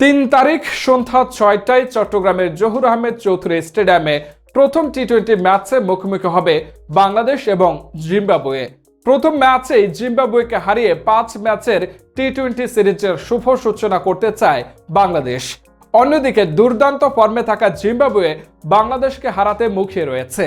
তিন তারিখ সন্ধ্যা ছয়টায় চট্টগ্রামের জহুর আহমেদ চৌধুরী স্টেডিয়ামে প্রথম টি টোয়েন্টি ম্যাচে মুখোমুখি হবে বাংলাদেশ এবং জিম্বাবুয়ে। প্রথম ম্যাচেই জিম্বাবুয়েকে হারিয়ে পাঁচ ম্যাচের টি টোয়েন্টি সিরিজের শুভ সূচনা করতে চায় বাংলাদেশ। অন্যদিকে দুর্দান্ত ফর্মে থাকা জিম্বাবুয়ে বাংলাদেশকে হারাতে মুখিয়ে রয়েছে,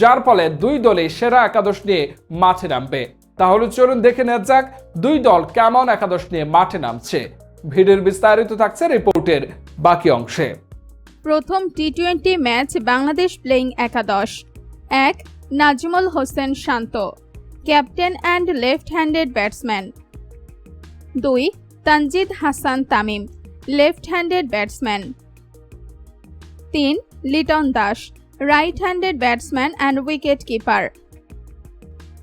যার ফলে দুই দলই সেরা একাদশ নিয়ে মাঠে নামবে। তাহলে চলুন দেখে নেওয়া যাক দুই দল কেমন একাদশ নিয়ে মাঠে নামছে। ভিডিওর বিস্তারিত থাকছে রিপোর্টের বাকি অংশে। প্রথম T twenty match Bangladesh playing একাদশ। এক, Najmul Hossain Shanto captain and left handed batsman দুই, Tanzid Hasan Tamim left handed batsman তিন, Litton Das right handed batsman and wicket keeper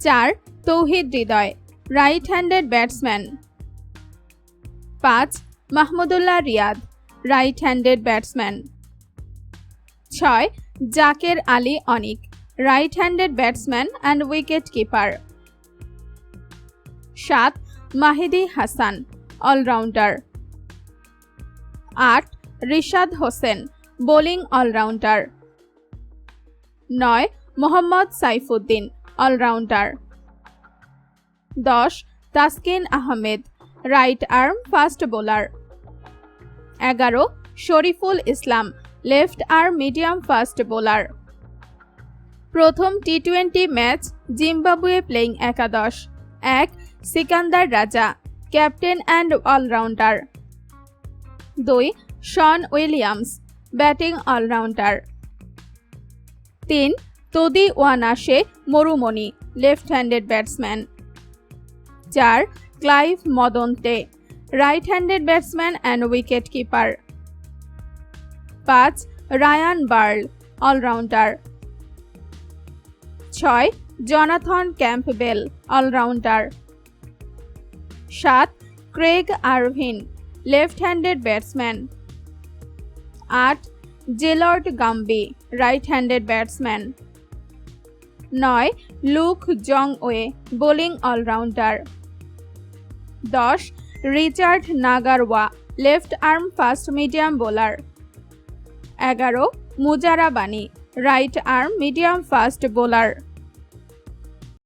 চার, Towhid Hridoy right handed batsman পাঁচ, Mahmudullah Riyad right handed batsman ছয়, Jaker Ali Anik right handed batsman and wicket keeper সাত, Mahedi Hasan allrounder আট, Rishad Hossain bowling allrounder নয়, Mohammad Saifuddin allrounder দশ, Taskin Ahmed right arm, fast bowler. এগারো, Shariful Islam, left arm, medium, fast bowler. প্রথম T twenty match, Zimbabwe playing একাদশ। এক, সিকান্দার রাজা, captain and allrounder. দুই, শন উইলিয়ামস, ব্যাটিং অলরাউন্ডার। তিন, Tadiwanashe Marumani left handed batsman. চার Clive Madande right handed batsman and wicket keeper পাঁচ, Ryan Burl allrounder ছয়, Jonathan Campbell allrounder সাত, Craig Ervine left handed batsman আট, Jaylord Gumbie right handed batsman নয়, Luke Jongwe bowling allrounder দশ, Richard Ngarava, left arm fast medium bowler. এগারো, Muzarabani, right arm medium fast bowler.